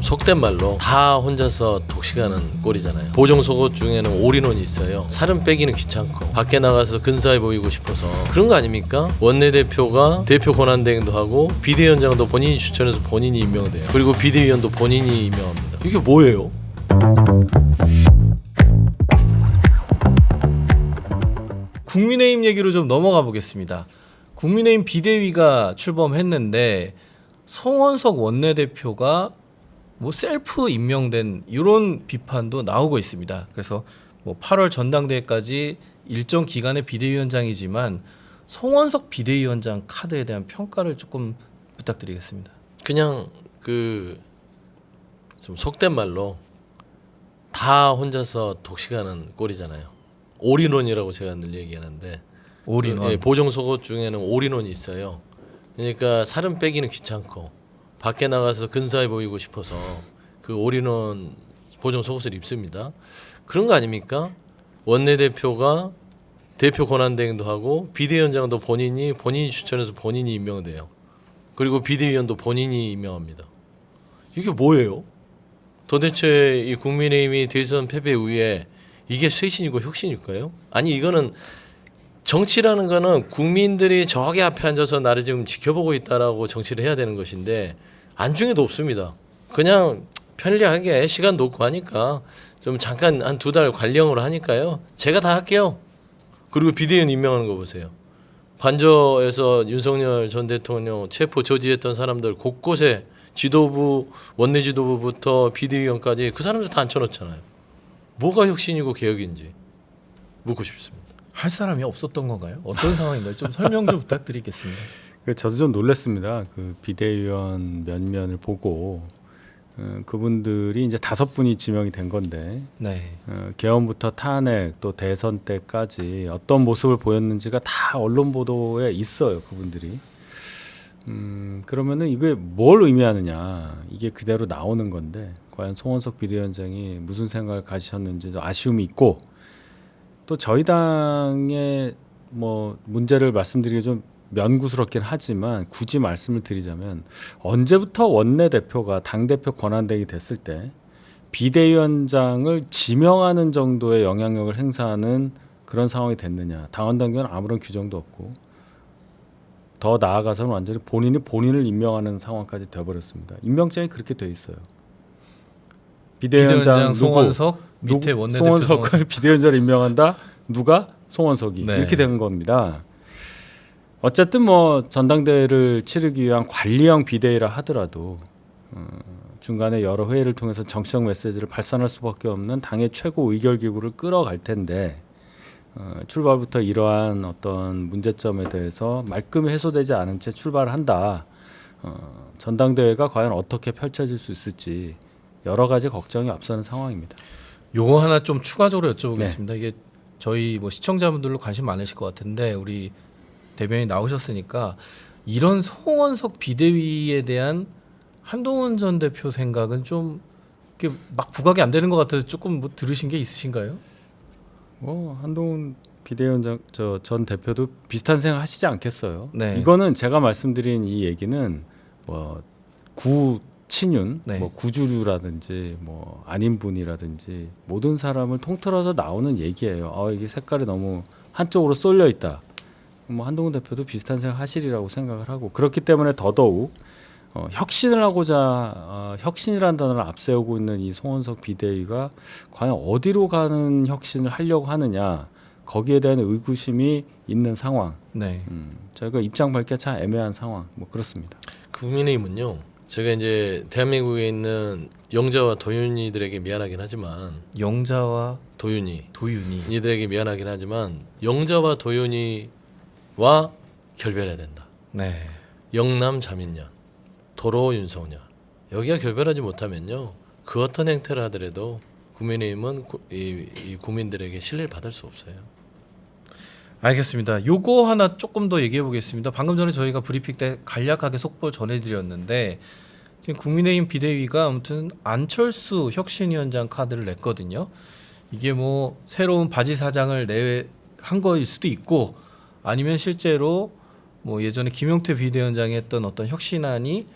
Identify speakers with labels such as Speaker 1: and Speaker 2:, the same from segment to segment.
Speaker 1: 속된 말로 다 혼자서 독식하는 꼴이잖아요. 보정 속옷 중에는 올인원이 있어요. 살은 빼기는 귀찮고 밖에 나가서 근사해 보이고 싶어서 그런 거 아닙니까? 원내대표가 대표 권한대행도 하고 비대위원장도 본인이 추천해서 본인이 임명돼요. 그리고 비대위원도 본인이 임명합니다. 이게 뭐예요?
Speaker 2: 국민의힘 얘기로 좀 넘어가 보겠습니다. 국민의힘 비대위가 출범했는데 송원석 원내대표가 뭐 셀프 임명된 이런 비판도 나오고 있습니다. 그래서 뭐 8월 전당대회까지 일정 기간의 비대위원장이지만 송원석 비대위원장 카드에 대한 평가를 조금 부탁드리겠습니다.
Speaker 1: 그냥 그 좀 속된 말로 다 혼자서 독식하는 꼴이잖아요. 올인원이라고 제가 늘 얘기하는데
Speaker 2: 올인원.
Speaker 1: 예, 보정 속옷 중에는 올인원이 있어요. 그러니까 살은 빼기는 귀찮고 밖에 나가서 근사해 보이고 싶어서 그 올인원 보정 속옷을 입습니다. 그런 거 아닙니까? 원내대표가 대표 권한대행도 하고 비대위원장도 본인이 본인이 추천해서 본인이 임명돼요. 그리고 비대위원도 본인이 임명합니다. 이게 뭐예요? 도대체 이 국민의힘이 대선 패배 이후에 이게 쇄신이고 혁신일까요? 아니 이거는 정치라는 거는 국민들이 저기 앞에 앉아서 나를 지금 지켜보고 있다라고 정치를 해야 되는 것인데 안중에도 없습니다. 그냥 편리하게 시간도 없고 하니까 좀 잠깐 한 두 달 관령으로 하니까요. 제가 다 할게요. 그리고 비대위원 임명하는 거 보세요. 관저에서 윤석열 전 대통령 체포 저지했던 사람들 곳곳에 지도부 원내 지도부부터 비대위원까지 그 사람들 다 앉혀놓잖아요. 뭐가 혁신이고 개혁인지 묻고 싶습니다.
Speaker 2: 할 사람이 없었던 건가요? 어떤 상황인가요? 좀 설명 좀 부탁드리겠습니다.
Speaker 3: 그 저도 좀 놀랐습니다. 그 비대위원 면면을 보고 어, 그분들이 이제 다섯 분이 지명이 된 건데
Speaker 2: 네.
Speaker 3: 어, 개헌부터 탄핵 또 대선 때까지 어떤 모습을 보였는지가 다 언론 보도에 있어요. 그분들이. 음, 그러면은 이게 뭘 의미하느냐 이게 그대로 나오는 건데 과연 송원석 비대위원장이 무슨 생각을 가지셨는지 좀 아쉬움이 있고 또 저희 당의 뭐 문제를 말씀드리기 좀 면구스럽긴 하지만 굳이 말씀을 드리자면 언제부터 원내 대표가 당 대표 권한대행이 됐을 때 비대위원장을 지명하는 정도의 영향력을 행사하는 그런 상황이 됐느냐 당원 당규는 아무런 규정도 없고 더 나아가서는 완전히 본인이 본인을 임명하는 상황까지 돼버렸습니다. 임명장이 그렇게 돼 있어요. 비대위원장,
Speaker 2: 비대위원장 송원석 밑에
Speaker 3: 누구-
Speaker 2: 원내대표
Speaker 3: 송원석을
Speaker 2: 송원석.
Speaker 3: 비대위원장을 임명한다. 누가 송원석이
Speaker 2: 네.
Speaker 3: 이렇게 된 겁니다. 어쨌든 뭐 전당대회를 치르기 위한 관리형 비대위라 하더라도 어, 중간에 여러 회의를 통해서 정치적 메시지를 발산할 수밖에 없는 당의 최고 의결 기구를 끌어갈 텐데 어, 출발부터 이러한 어떤 문제점에 대해서 말끔히 해소되지 않은 채 출발을 한다. 어, 전당대회가 과연 어떻게 펼쳐질 수 있을지 여러 가지 걱정이 앞서는 상황입니다.
Speaker 2: 요거 하나 좀 추가적으로
Speaker 3: 네.
Speaker 2: 여쭤보겠습니다. 이게 저희 뭐 시청자분들로 관심 많으실 것 같은데 우리 대변인 나오셨으니까 이런 송원석 비대위에 대한 한동훈 전 대표 생각은 좀 이렇게 막 부각이 안 되는 것 같아서 조금 뭐 들으신 게 있으신가요?
Speaker 3: 뭐 한동훈 비대위원장 저 전 대표도 비슷한 생각 하시지 않겠어요.
Speaker 2: 네.
Speaker 3: 이거는 제가 말씀드린 이 얘기는 뭐 구친윤,
Speaker 2: 네.
Speaker 3: 뭐 구주류라든지 뭐 아닌 분이라든지 모든 사람을 통틀어서 나오는 얘기예요. 아 이게 색깔이 너무 한쪽으로 쏠려 있다. 뭐 한동훈 대표도 비슷한 생각 하시리라고 생각을 하고 그렇기 때문에 더더욱 어, 혁신을 하고자 어, 혁신이라는 단어를 앞세우고 있는 이 송원석 비대위가 과연 어디로 가는 혁신을 하려고 하느냐 거기에 대한 의구심이 있는 상황.
Speaker 2: 네.
Speaker 3: 음, 저희가 입장 밝기가 참 애매한 상황. 뭐 그렇습니다.
Speaker 1: 국민의힘은요. 제가 이제 대한민국에 있는 영자와 도윤이들에게 미안하긴 하지만
Speaker 2: 영자와
Speaker 1: 도윤이
Speaker 2: 도윤이.
Speaker 1: 이들에게 미안하긴 하지만 영자와 도윤이 와 결별해야 된다.
Speaker 2: 네.
Speaker 1: 영남 자민련, 도로 윤석열 여기가 결별하지 못하면요 그 어떤 행태를 하더라도 국민의힘은 구- 이, 이 국민들에게 신뢰를 받을 수 없어요.
Speaker 2: 알겠습니다. 요거 하나 조금 더 얘기해 보겠습니다. 방금 전에 저희가 브리핑 때 간략하게 속보 전해드렸는데 지금 국민의힘 비대위가 아무튼 안철수 혁신위원장 카드를 냈거든요. 이게 뭐 새로운 바지 사장을 내한 거일 수도 있고 아니면 실제로 뭐 예전에 김용태 비대위원장이 했던 어떤 혁신안이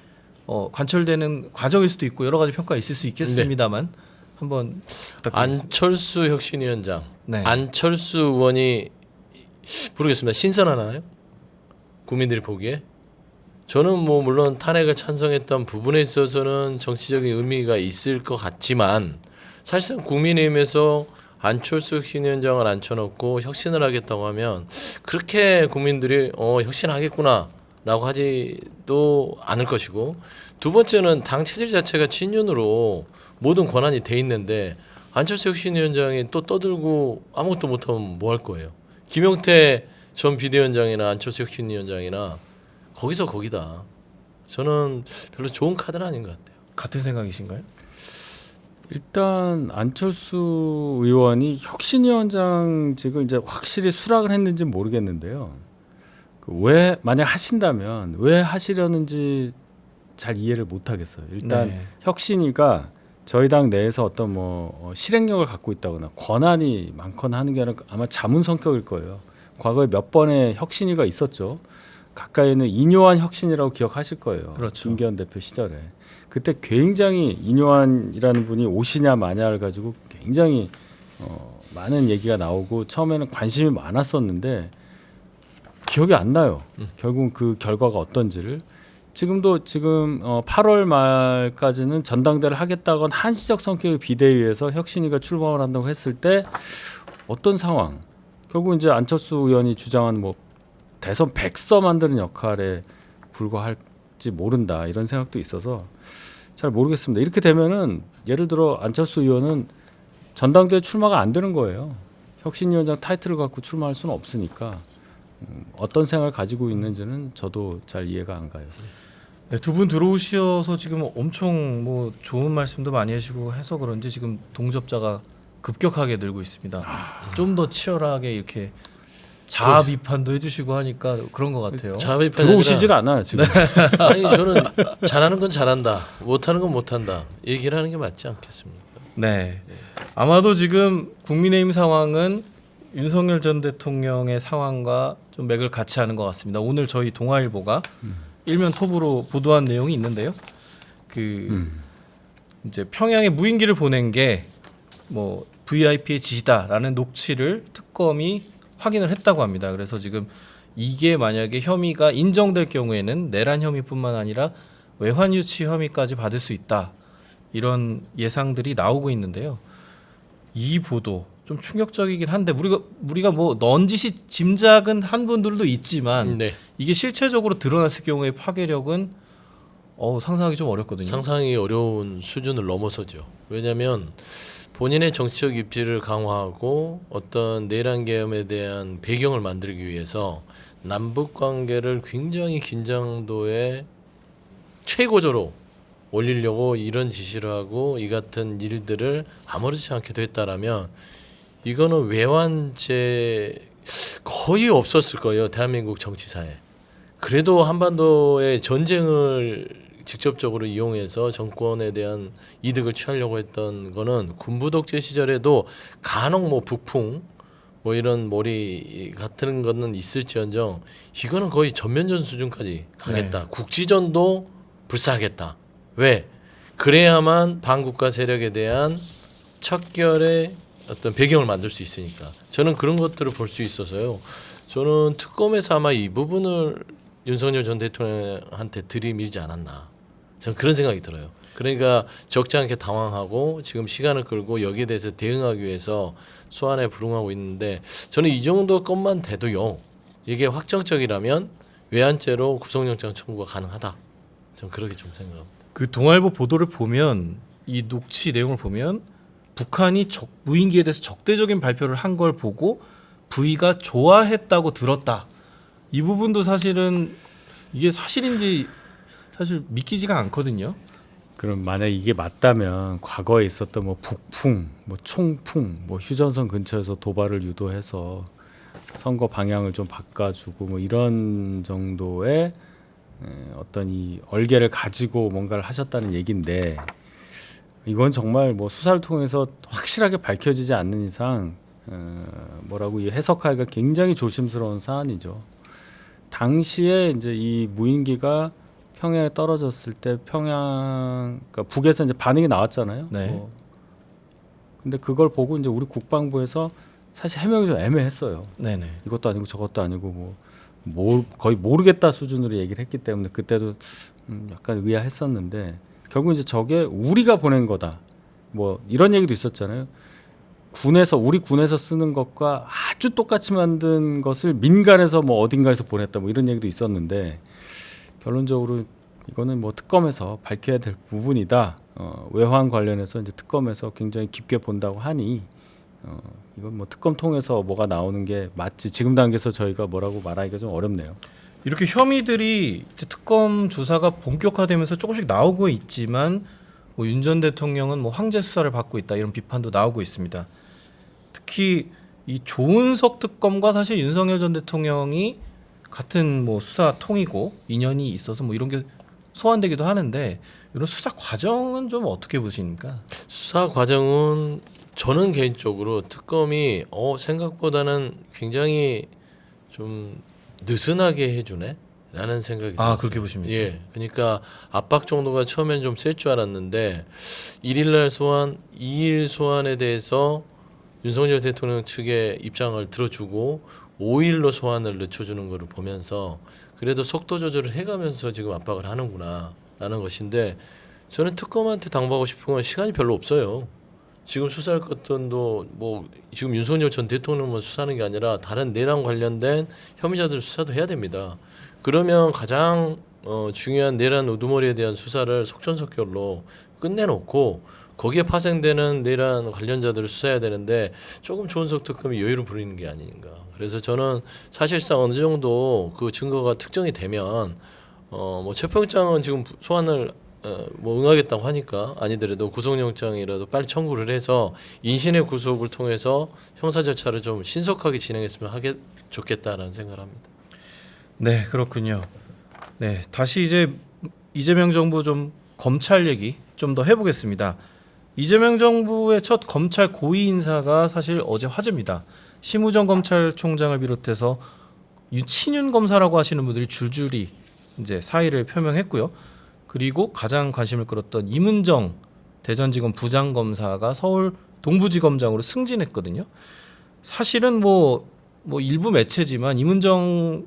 Speaker 2: 어, 관철되는 과정일 수도 있고 여러 가지 평가 가 있을 수 있겠습니다만 한번 부탁드리겠습니다.
Speaker 1: 안철수 혁신위원장,
Speaker 2: 네.
Speaker 1: 안철수 의원이 모르겠습니다. 신선하나요? 국민들이 보기에 저는 뭐 물론 탄핵을 찬성했던 부분에 있어서는 정치적인 의미가 있을 것 같지만 사실상 국민의힘에서 안철수 혁신위원장을 앉혀놓고 혁신을 하겠다고 하면 그렇게 국민들이 어 혁신하겠구나 라고 하지도 않을 것이고 두 번째는 당 체질 자체가 친윤으로 모든 권한이 돼 있는데 안철수 혁신위원장이 또 떠들고 아무것도 못하면 뭐 할 거예요? 김용태 전 비대위원장이나 안철수 혁신위원장이나 거기서 거기다. 저는 별로 좋은 카드는 아닌 것 같아요.
Speaker 2: 같은 생각이신가요?
Speaker 3: 일단 안철수 의원이 혁신위원장직을 이제 확실히 수락을 했는지 는 모르겠는데요. 그왜 만약 하신다면 왜 하시려는지 잘 이해를 못 하겠어요. 일단
Speaker 2: 네.
Speaker 3: 혁신위가 저희 당 내에서 어떤 뭐 어, 실행력을 갖고 있다거나 권한이 많거나 하는 게 아니라 아마 자문 성격일 거예요. 과거에 몇 번의 혁신위가 있었죠. 가까이는 이뇨한 혁신이라고 기억하실 거예요.
Speaker 2: 그렇죠.
Speaker 3: 김기현 대표 시절에 그때 굉장히 이뇨한이라는 분이 오시냐 마냐를 가지고 굉장히 어, 많은 얘기가 나오고 처음에는 관심이 많았었는데 기억이 안 나요. 결국 그 결과가 어떤지를 지금도 지금 어 8월 말까지는 전당대를 하겠다건 한시적 성격의 비대위에서 혁신위가 출범을 한다고 했을 때 어떤 상황? 결국 이제 안철수 의원이 주장한 뭐 대선 백서 만드는 역할에 불과할지 모른다 이런 생각도 있어서 잘 모르겠습니다. 이렇게 되면은 예를 들어 안철수 의원은 전당대회 출마가 안 되는 거예요. 혁신위원장 타이틀을 갖고 출마할 수는 없으니까 음, 어떤 생각을 가지고 있는지는 저도 잘 이해가 안 가요.
Speaker 2: 네, 두분 들어오셔서 지금 엄청 뭐 좋은 말씀도 많이 해주고 해서 그런지 지금 동접자가 급격하게 늘고 있습니다. 좀 더 치열하게 이렇게 자아 비판도 해주시고 하니까 그런 것 같아요.
Speaker 1: 자비판이
Speaker 3: 들어오시질 않아요 지금.
Speaker 1: 아니 저는 잘하는 건 잘한다, 못하는 건 못한다 얘기를 하는 게 맞지 않겠습니까?
Speaker 2: 네. 아마도 지금 국민의힘 상황은 윤석열 전 대통령의 상황과 좀 맥을 같이 하는 것 같습니다. 오늘 저희 동아일보가 일면 톱으로 보도한 내용이 있는데요. 그
Speaker 3: 음.
Speaker 2: 이제 평양에 무인기를 보낸 게 뭐 VIP의 지시다라는 녹취를 특검이 확인을 했다고 합니다. 그래서 지금 이게 만약에 혐의가 인정될 경우에는 내란 혐의뿐만 아니라 외환 유치 혐의까지 받을 수 있다. 이런 예상들이 나오고 있는데요. 이 보도 좀 충격적이긴 한데 우리가 우리가 뭐 넌지시 짐작은 한 분들도 있지만
Speaker 1: 네,
Speaker 2: 이게 실체적으로 드러났을 경우의 파괴력은 어 상상하기 좀 어렵거든요.
Speaker 1: 상상이 어려운 수준을 넘어서죠. 왜냐하면 본인의 정치적 입지를 강화하고 어떤 내란 계엄에 대한 배경을 만들기 위해서 남북 관계를 굉장히 긴장도에 최고조로 올리려고 이런 지시를 하고 이 같은 일들을 아무렇지 않게도 했다라면 이거는 외환제 거의 없었을 거예요 대한민국 정치사에. 그래도 한반도의 전쟁을 직접적으로 이용해서 정권에 대한 이득을 취하려고 했던 거는 군부 독재 시절에도 간혹 뭐 북풍 뭐 이런 머리 같은 거는 있을지언정 이거는 거의 전면전 수준까지 가겠다. 국지전도 불사하겠다. 왜? 그래야만 반국가 세력에 대한 척결의 어떤 배경을 만들 수 있으니까 저는 그런 것들을 볼 수 있어서요. 저는 특검에서 아마 이 부분을 윤석열 전 대통령한테 들이밀지 않았나. 저는 그런 생각이 들어요. 그러니까 적지 않게 당황하고 지금 시간을 끌고 여기에 대해서 대응하기 위해서 소환에 불응하고 있는데 저는 이 정도 것만 돼도요. 이게 확정적이라면 외환죄로 구속영장 청구가 가능하다. 저는 그렇게 좀 생각합니다.
Speaker 2: 그 동아일보 보도를 보면 이 녹취 내용을 보면 북한이 적, 무인기에 대해서 적대적인 발표를 한 걸 보고 부위가 좋아했다고 들었다. 이 부분도 사실은 이게 사실인지 사실 믿기지가 않거든요.
Speaker 3: 그럼 만약 이게 맞다면 과거에 있었던 뭐 북풍, 뭐 총풍, 뭐 휴전선 근처에서 도발을 유도해서 선거 방향을 좀 바꿔주고 뭐 이런 정도의 에, 어떤 이 얼개를 가지고 뭔가를 하셨다는 얘기인데 이건 정말 뭐 수사를 통해서 확실하게 밝혀지지 않는 이상 어, 뭐라고 이 해석하기가 굉장히 조심스러운 사안이죠. 당시에 이제 이 무인기가 평양에 떨어졌을 때 평양 그러니까 북에서 이제 반응이 나왔잖아요.
Speaker 2: 네.
Speaker 3: 뭐. 근데 그걸 보고 이제 우리 국방부에서 사실 해명이 좀 애매했어요.
Speaker 2: 네네.
Speaker 3: 이것도 아니고 저것도 아니고 뭐, 뭐 거의 모르겠다 수준으로 얘기를 했기 때문에 그때도 음 약간 의아했었는데 결국 이제 저게 우리가 보낸 거다. 뭐 이런 얘기도 있었잖아요. 군에서 우리 군에서 쓰는 것과 아주 똑같이 만든 것을 민간에서 뭐 어딘가에서 보냈다 뭐 이런 얘기도 있었는데 결론적으로 이거는 뭐 특검에서 밝혀야 될 부분이다. 어, 외환 관련해서 이제 특검에서 굉장히 깊게 본다고 하니 어, 이건 뭐 특검 통해서 뭐가 나오는 게 맞지. 지금 단계에서 저희가 뭐라고 말하기가 좀 어렵네요.
Speaker 2: 이렇게 혐의들이 특검 조사가 본격화되면서 조금씩 나오고 있지만 뭐 윤 전 대통령은 뭐 황제 수사를 받고 있다 이런 비판도 나오고 있습니다. 특히 이 조은석 특검과 사실 윤석열 전 대통령이 같은 뭐 수사 통이고 인연이 있어서 뭐 이런 게 소환되기도 하는데 이런 수사 과정은 좀 어떻게 보십니까?
Speaker 1: 수사 과정은 저는 개인적으로 특검이 어 생각보다는 굉장히 좀 느슨하게 해주네. 라는 생각이
Speaker 2: 아,
Speaker 1: 들었어요.
Speaker 2: 그렇게 보십니까?
Speaker 1: 예. 그러니까 압박 정도가 처음엔 좀 셀 줄 알았는데 1일날 소환, 2일 소환에 대해서 윤석열 대통령 측의 입장을 들어주고 5일로 소환을 늦춰주는 거를 보면서 그래도 속도 조절을 해가면서 지금 압박을 하는구나 라는 것인데 저는 특검한테 당부하고 싶은 건 시간이 별로 없어요. 지금 수사할 것들도 뭐 지금 윤석열 전 대통령만 수사하는 게 아니라 다른 내란 관련된 혐의자들 수사도 해야 됩니다. 그러면 가장 어, 중요한 내란 우두머리에 대한 수사를 속전속결로 끝내놓고 거기에 파생되는 내란 관련자들을 수사해야 되는데 조금 조은석 특검이 여유를 부리는 게 아닌가. 그래서 저는 사실상 어느 정도 그 증거가 특정이 되면 어뭐 체포영장은 지금 소환을 어, 뭐 응하겠다고 하니까 아니더라도 구속영장이라도 빨리 청구를 해서 인신의 구속을 통해서 형사 절차를 좀 신속하게 진행했으면 하게 좋겠다라는 생각을 합니다.
Speaker 2: 네, 그렇군요. 네, 다시 이제 이재명 정부 좀 검찰 얘기 좀 더 해보겠습니다. 이재명 정부의 첫 검찰 고위 인사가 사실 어제 화제입니다. 심우정 검찰총장을 비롯해서 유- 친윤 검사라고 하시는 분들이 줄줄이 이제 사의를 표명했고요. 그리고 가장 관심을 끌었던 이문정 대전지검 부장검사가 서울 동부지검장으로 승진했거든요. 사실은 뭐, 뭐 일부 매체지만 이문정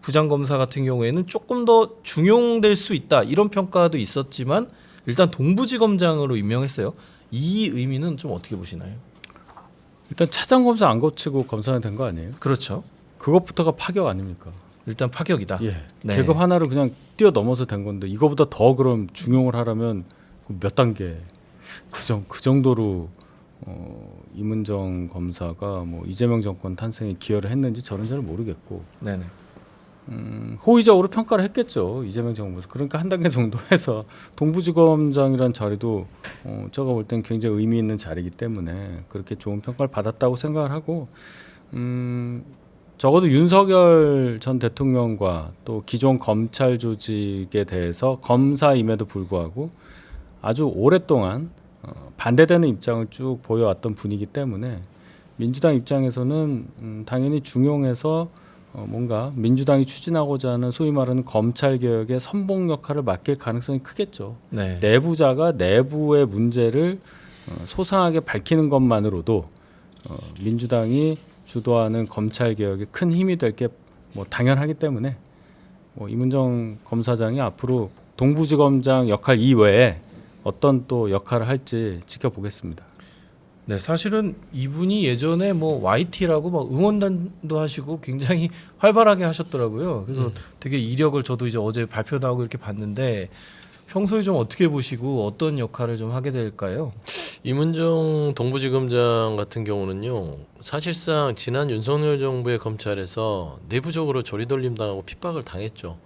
Speaker 2: 부장검사 같은 경우에는 조금 더 중용될 수 있다 이런 평가도 있었지만 일단 동부지검장으로 임명했어요. 이 의미는 좀 어떻게 보시나요?
Speaker 3: 일단 차장 검사 안 거치고 검사가 된거 아니에요?
Speaker 2: 그렇죠.
Speaker 3: 그것부터가 파격 아닙니까?
Speaker 2: 일단 파격이다.
Speaker 3: 예.
Speaker 2: 네.
Speaker 3: 계급 하나를 그냥 뛰어넘어서 된 건데 이거보다 더 그럼 중용을 하려면 그몇 단계 그정 그 정도로 어, 이문정 검사가 뭐 이재명 정권 탄생에 기여를 했는지 저는 잘 모르겠고
Speaker 2: 네네.
Speaker 3: 음, 호의적으로 평가를 했겠죠 이재명 정부에서. 그러니까 한 단계 정도 해서 동부지검장이란 자리도 어, 제가 볼 땐 굉장히 의미 있는 자리이기 때문에 그렇게 좋은 평가를 받았다고 생각을 하고 음, 적어도 윤석열 전 대통령과 또 기존 검찰 조직에 대해서 검사임에도 불구하고 아주 오랫동안 어, 반대되는 입장을 쭉 보여왔던 분이기 때문에 민주당 입장에서는 음, 당연히 중용해서 어, 뭔가 민주당이 추진하고자 하는 소위 말하는 검찰 개혁의 선봉 역할을 맡길 가능성이 크겠죠.
Speaker 2: 네.
Speaker 3: 내부자가 내부의 문제를 어, 소상하게 밝히는 것만으로도 어, 민주당이 주도하는 검찰 개혁에 큰 힘이 될 게 뭐 당연하기 때문에 뭐 이문정 검사장이 앞으로 동부지검장 역할 이외에 어떤 또 역할을 할지 지켜보겠습니다.
Speaker 2: 네, 사실은 이분이 예전에 뭐 YT라고 막 응원단도 하시고 굉장히 활발하게 하셨더라고요. 그래서 되게 이력을 저도 이제 어제 발표 나오고 이렇게 봤는데 평소에 좀 어떻게 보시고 어떤 역할을 좀 하게 될까요?
Speaker 1: 이문정 동부지검장 같은 경우는요 사실상 지난 윤석열 정부의 검찰에서 내부적으로 조리돌림 당하고 핍박을 당했죠.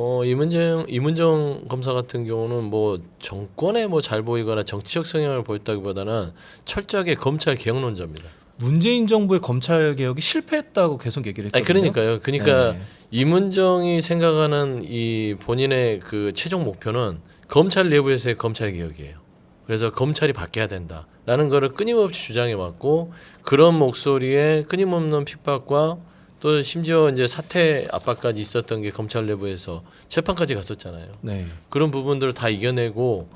Speaker 1: 어 이문정 이문정 검사 같은 경우는 뭐 정권에 뭐 잘 보이거나 정치적 성향을 보였다기보다는 철저하게 검찰 개혁론자입니다.
Speaker 2: 문재인 정부의 검찰 개혁이 실패했다고 계속 얘기를 했거든요.
Speaker 1: 그러니까요. 그러니까
Speaker 2: 네.
Speaker 1: 이문정이 생각하는 이 본인의 그 최종 목표는 검찰 내부에서의 검찰 개혁이에요. 그래서 검찰이 바뀌어야 된다라는 거를 끊임없이 주장해 왔고 그런 목소리에 끊임없는 핍박과 또 심지어 이제 사퇴 압박까지 있었던 게 검찰 내부에서 재판까지 갔었잖아요.
Speaker 2: 네.
Speaker 1: 그런 부분들을 다 이겨내고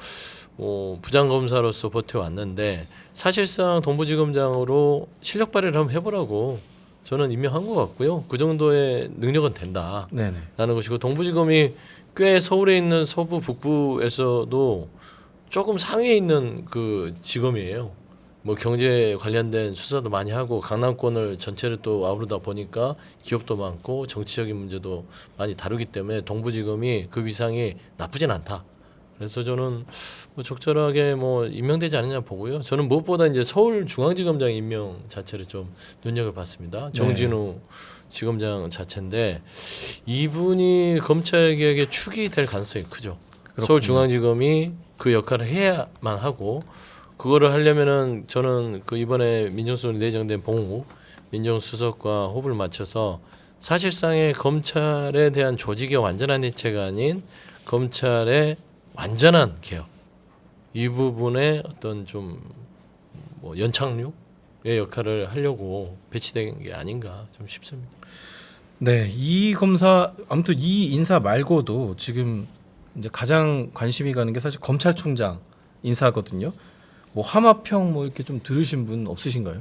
Speaker 1: 어, 부장 검사로서 버텨왔는데 사실상 동부지검장으로 실력 발휘를 한번 해보라고 저는 임명한 것 같고요. 그 정도의 능력은 된다라는
Speaker 2: 네네.
Speaker 1: 것이고 동부지검이 꽤 서울에 있는 서부 북부에서도 조금 상위에 있는 그 지검이에요. 뭐 경제 관련된 수사도 많이 하고 강남권을 전체를 또 아우르다 보니까 기업도 많고 정치적인 문제도 많이 다루기 때문에 동부지검이 그 위상이 나쁘진 않다. 그래서 저는 뭐 적절하게 뭐 임명되지 않느냐 보고요. 저는 무엇보다 이제 서울중앙지검장 임명 자체를 좀 눈여겨봤습니다. 정진우 지검장 자체인데 이분이 검찰 개혁의 축이 될 가능성이 크죠.
Speaker 2: 그렇군요.
Speaker 1: 서울중앙지검이 그 역할을 해야만 하고 그거를 하려면은 저는 그 이번에 민정수석으로 내정된 봉욱 민정수석과 호흡을 맞춰서 사실상의 검찰에 대한 조직의 완전한 해체가 아닌 검찰의 완전한 개혁 이 부분에 어떤 좀 뭐 연착륙의 역할을 하려고 배치된 게 아닌가 좀 싶습니다.
Speaker 2: 네, 이 검사 아무튼 이 인사 말고도 지금 이제 가장 관심이 가는 게 사실 검찰총장 인사거든요. 뭐 하마평 뭐 이렇게 좀 들으신 분 없으신가요?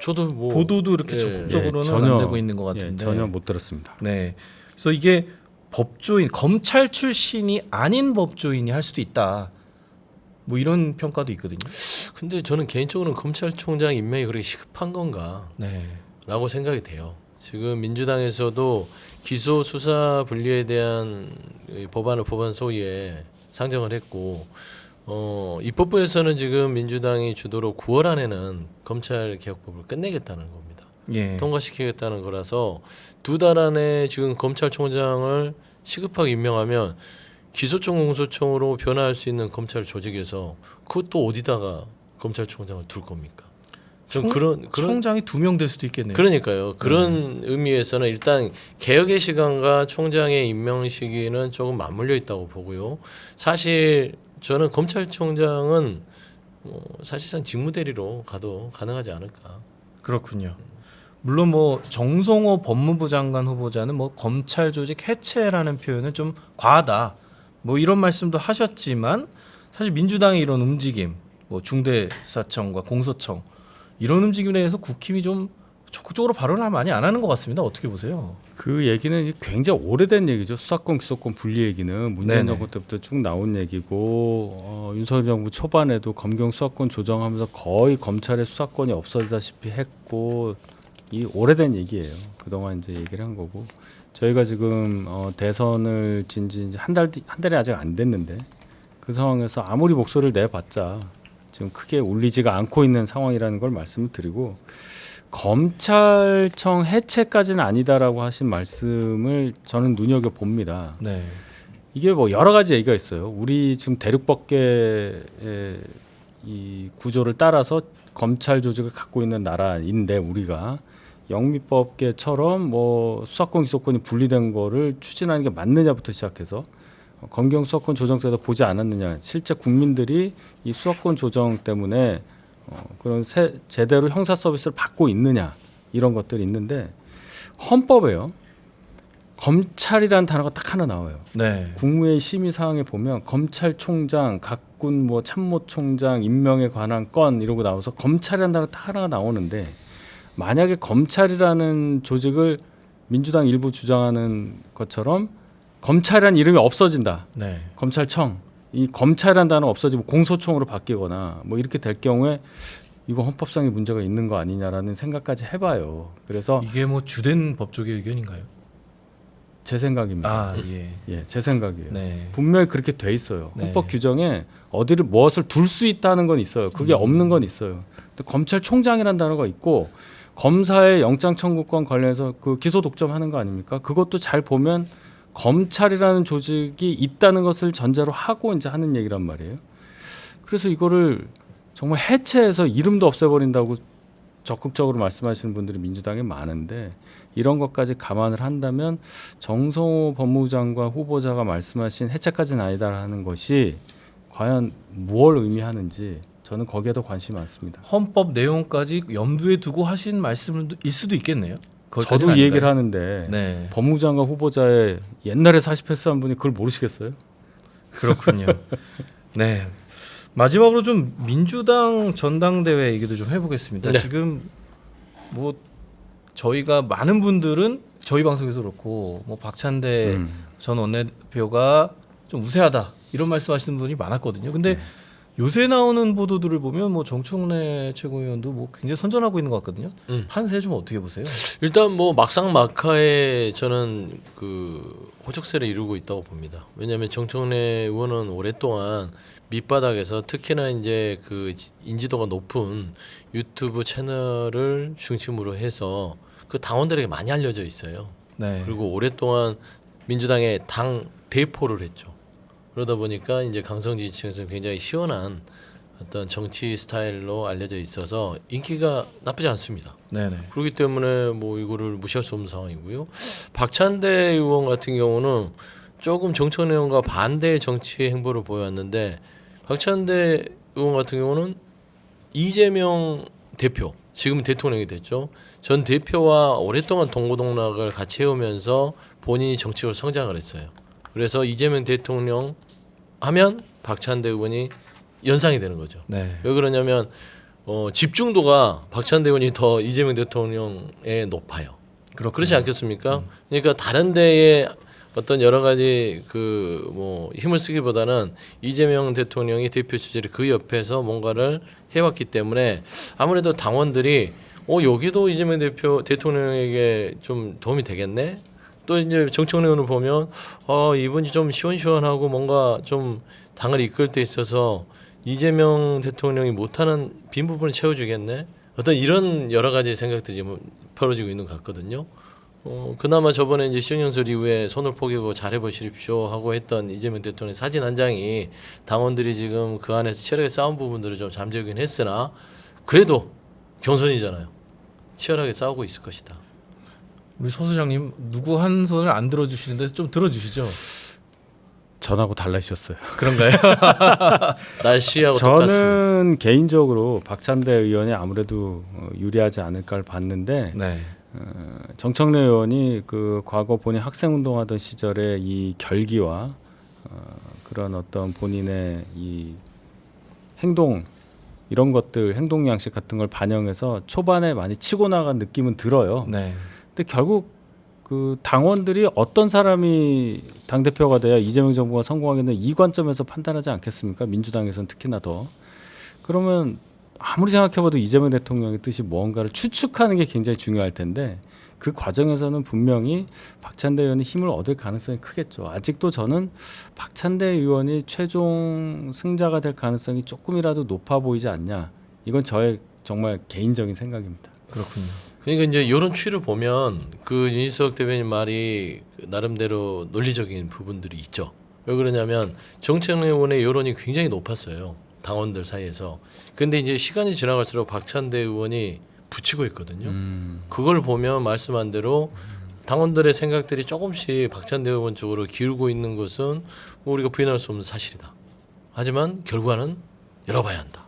Speaker 1: 저도 뭐
Speaker 2: 보도도 이렇게
Speaker 1: 예,
Speaker 2: 적극적으로는
Speaker 3: 예, 전혀,
Speaker 2: 안 되고 있는 것
Speaker 3: 예,
Speaker 2: 같은데.
Speaker 3: 전혀 못 들었습니다.
Speaker 2: 네. 그래서 이게 법조인 검찰 출신이 아닌 법조인이 할 수도 있다. 뭐 이런 평가도 있거든요.
Speaker 1: 근데 저는 개인적으로는 검찰총장 임명이 그렇게 시급한 건가?
Speaker 2: 네.
Speaker 1: 라고 생각이 돼요. 지금 민주당에서도 기소 수사 분리에 대한 이 법안을 법안 소위에 상정을 했고 어, 입법부에서는 지금 민주당이 주도로 9월 안에는 검찰 개혁법을 끝내겠다는 겁니다.
Speaker 2: 예.
Speaker 1: 통과시키겠다는 거라서 두 달 안에 지금 검찰총장을 시급하게 임명하면 기소청 공소청으로 변화할 수 있는 검찰 조직에서 그것도 어디다가 검찰총장을 둘 겁니까? 좀
Speaker 2: 총-
Speaker 1: 그런 그런
Speaker 2: 총장이 두 명 될 수도 있겠네요.
Speaker 1: 그러니까요. 그런 의미에서는 일단 개혁의 시간과 총장의 임명 시기는 조금 맞물려 있다고 보고요. 사실 저는 검찰총장은 뭐 사실상 직무대리로 가도 가능하지 않을까.
Speaker 2: 그렇군요. 물론 뭐 정성호 법무부 장관 후보자는 뭐 검찰 조직 해체라는 표현은 좀 과하다. 뭐 이런 말씀도 하셨지만 사실 민주당의 이런 움직임, 뭐 중대수사청과 공소청 이런 움직임에 대해서 국힘이 좀 적극적으로 발언을 많이 안 하는 것 같습니다. 어떻게 보세요?
Speaker 3: 그 얘기는 굉장히 오래된 얘기죠. 수사권 기소권 분리 얘기는 문재인
Speaker 2: 네네.
Speaker 3: 정부 때부터 쭉 나온 얘기고 어, 윤석열 정부 초반에도 검경 수사권 조정하면서 거의 검찰의 수사권이 없어지다시피 했고 이 오래된 얘기예요. 그동안 이제 얘기를 한 거고 저희가 지금 어, 대선을 진지 이제 한달 한 달이 아직 안 됐는데 그 상황에서 아무리 목소리를 내봤자 지금 크게 울리지가 않고 있는 상황이라는 걸 말씀을 드리고 검찰청 해체까지는 아니다라고 하신 말씀을 저는 눈여겨 봅니다.
Speaker 2: 네.
Speaker 3: 이게 뭐 여러 가지 얘기가 있어요. 우리 지금 대륙법계의 이 구조를 따라서 검찰 조직을 갖고 있는 나라인데 우리가 영미법계처럼 뭐 수사권 기소권이 분리된 거를 추진하는 게 맞느냐부터 시작해서 어, 검경 수사권 조정 때도 보지 않았느냐. 실제 국민들이 이 수사권 조정 때문에 어, 그런 세, 제대로 형사 서비스를 받고 있느냐 이런 것들이 있는데 헌법에요. 검찰이라는 단어가 딱 하나 나와요.
Speaker 2: 네.
Speaker 3: 국무회의 심의 사항에 보면 검찰총장, 각군 뭐 참모총장 임명에 관한 건 이러고 나와서 검찰이라는 단어 딱 하나가 나오는데 만약에 검찰이라는 조직을 민주당 일부 주장하는 것처럼 검찰이라는 이름이 없어진다.
Speaker 2: 네.
Speaker 3: 검찰청 이 검찰이라는 단어 없어지고 공소청으로 바뀌거나 뭐 이렇게 될 경우에 이거 헌법상의 문제가 있는 거 아니냐라는 생각까지 해봐요. 그래서
Speaker 2: 이게 뭐 주된 법조계 의견인가요?
Speaker 3: 제 생각입니다.
Speaker 2: 아, 예.
Speaker 3: 예, 제 생각이에요.
Speaker 2: 네.
Speaker 3: 분명히 그렇게 돼 있어요.
Speaker 2: 네.
Speaker 3: 헌법 규정에 어디를 무엇을 둘 수 있다는 건 있어요. 그게
Speaker 2: 음.
Speaker 3: 없는 건 있어요. 근데 검찰총장이라는 단어가 있고 검사의 영장 청구권 관련해서 그 기소 독점하는 거 아닙니까? 그것도 잘 보면 검찰이라는 조직이 있다는 것을 전제로 하고 이제 하는 얘기란 말이에요. 그래서 이거를 정말 해체해서 이름도 없애버린다고 적극적으로 말씀하시는 분들이 민주당에 많은데 이런 것까지 감안을 한다면 정성호 법무부 장관 후보자가 말씀하신 해체까지는 아니다라는 것이 과연 무엇을 의미하는지 저는 거기에 더 관심이 많습니다.
Speaker 2: 헌법 내용까지 염두에 두고 하신 말씀일 수도 있겠네요.
Speaker 3: 저도 이 얘기를? 하는데
Speaker 2: 네,
Speaker 3: 법무장관 후보자의 옛날에 40패스 한 분이 그걸 모르시겠어요?
Speaker 2: 그렇군요. 네. 마지막으로 좀 민주당 전당대회 얘기도 좀 해보겠습니다.
Speaker 1: 네.
Speaker 2: 지금 뭐 저희가 많은 분들은 저희 방송에서 그렇고 뭐 박찬대
Speaker 3: 음.
Speaker 2: 전 원내대표가 좀 우세하다 이런 말씀하시는 분이 많았거든요. 근데
Speaker 3: 네.
Speaker 2: 요새 나오는 보도들을 보면 뭐 정청래 최고위원도 뭐 굉장히 선전하고 있는 것 같거든요.
Speaker 1: 음.
Speaker 2: 판세 좀 어떻게 보세요?
Speaker 1: 일단 뭐 막상 막하에 저는 그 호적세를 이루고 있다고 봅니다. 왜냐하면 정청래 의원은 오랫동안 밑바닥에서 특히나 이제 그 지- 인지도가 높은 유튜브 채널을 중심으로 해서 그 당원들에게 많이 알려져 있어요.
Speaker 2: 네.
Speaker 1: 그리고 오랫동안 민주당의 당 대포를 했죠. 그러다 보니까 이제 강성지 지층에서는 굉장히 시원한 어떤 정치 스타일로 알려져 있어서 인기가 나쁘지 않습니다.
Speaker 2: 네네.
Speaker 1: 그렇기 때문에 뭐 이거를 무시할 수 없는 상황이고요. 박찬대 의원 같은 경우는 조금 정청래 의원과 반대의 정치 행보를 보여왔는데 박찬대 의원 같은 경우는 이재명 대표 지금 대통령이 됐죠. 전 대표와 오랫동안 동고동락을 같이 해오면서 본인이 정치적으로 성장을 했어요. 그래서 이재명 대통령 하면 박찬대 의원이 연상이 되는 거죠.
Speaker 2: 네.
Speaker 1: 왜 그러냐면 어, 집중도가 박찬대 의원이 더 이재명 대통령에 높아요.
Speaker 2: 그렇군요.
Speaker 1: 그렇지 않겠습니까? 그러니까 다른 데에 어떤 여러 가지 그 뭐 힘을 쓰기보다는 이재명 대통령이 대표 주제를 그 옆에서 뭔가를 해왔기 때문에 아무래도 당원들이 어 여기도 이재명 대표 대통령에게 좀 도움이 되겠네. 또 이제 정청래 의원을 보면 어 이분이 좀 시원시원하고 뭔가 좀 당을 이끌 때 있어서 이재명 대통령이 못하는 빈 부분을 채워주겠네. 어떤 이런 여러 가지 생각들이 지금 벌어지고 있는 것 같거든요. 어, 그나마 저번에 이제 시정연설 이후에 손을 포개고 잘해보십시오 하고 했던 이재명 대통령 사진 한 장이 당원들이 지금 그 안에서 치열하게 싸운 부분들을 좀 잠재우긴 했으나 그래도 경선이잖아요. 치열하게 싸우고 있을 것이다.
Speaker 2: 우리 서 소장님 누구 한 손을 안 들어주시는데 좀 들어주시죠.
Speaker 3: 전하고 달라지셨어요.
Speaker 2: 그런가요?
Speaker 1: 날씨하고 똑같습니다.
Speaker 3: 저는 개인적으로 박찬대 의원이 아무래도 어, 유리하지 않을까를 봤는데
Speaker 2: 네.
Speaker 3: 어, 정청래 의원이 그 과거 본인 학생 운동하던 시절의 이 결기와 어, 그런 어떤 본인의 이 행동 이런 것들 행동 양식 같은 걸 반영해서 초반에 많이 치고 나간 느낌은 들어요.
Speaker 2: 네.
Speaker 3: 근데 결국 그 당원들이 어떤 사람이 당 대표가 돼야 이재명 정부가 성공하겠는 이 관점에서 판단하지 않겠습니까? 민주당에서는 특히나 더 그러면 아무리 생각해봐도 이재명 대통령의 뜻이 무언가를 추측하는 게 굉장히 중요할 텐데 그 과정에서는 분명히 박찬대 의원이 힘을 얻을 가능성이 크겠죠. 아직도 저는 박찬대 의원이 최종 승자가 될 가능성이 조금이라도 높아 보이지 않냐. 이건 저의 정말 개인적인 생각입니다.
Speaker 2: 그렇군요.
Speaker 1: 그러니까 이제 이런 추이를 보면 그 윤희석 대변인 말이 그 나름대로 논리적인 부분들이 있죠. 왜 그러냐면 정청래 의원의 여론이 굉장히 높았어요. 당원들 사이에서. 근데 이제 시간이 지나갈수록 박찬대 의원이 붙이고 있거든요.
Speaker 3: 음.
Speaker 1: 그걸 보면 말씀한 대로 당원들의 생각들이 조금씩 박찬대 의원 쪽으로 기울고 있는 것은 뭐 우리가 부인할 수 없는 사실이다. 하지만 결과는 열어봐야 한다.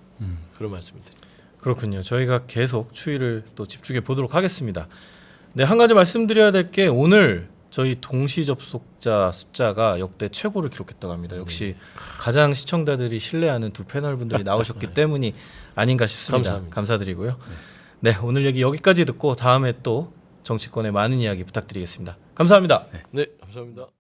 Speaker 1: 그런 말씀을 드립니다.
Speaker 2: 그렇군요. 저희가 계속 추이를 또 집중해 보도록 하겠습니다. 네, 한 가지 말씀드려야 될 게 오늘 저희 동시 접속자 숫자가 역대 최고를 기록했다고 합니다. 역시 가장 시청자들이 신뢰하는 두 패널 분들이 나오셨기 때문이 아닌가 싶습니다.
Speaker 1: 감사합니다.
Speaker 2: 감사드리고요. 네, 오늘 얘기 여기까지 듣고 다음에 또 정치권의 많은 이야기 부탁드리겠습니다. 감사합니다.
Speaker 1: 네, 감사합니다.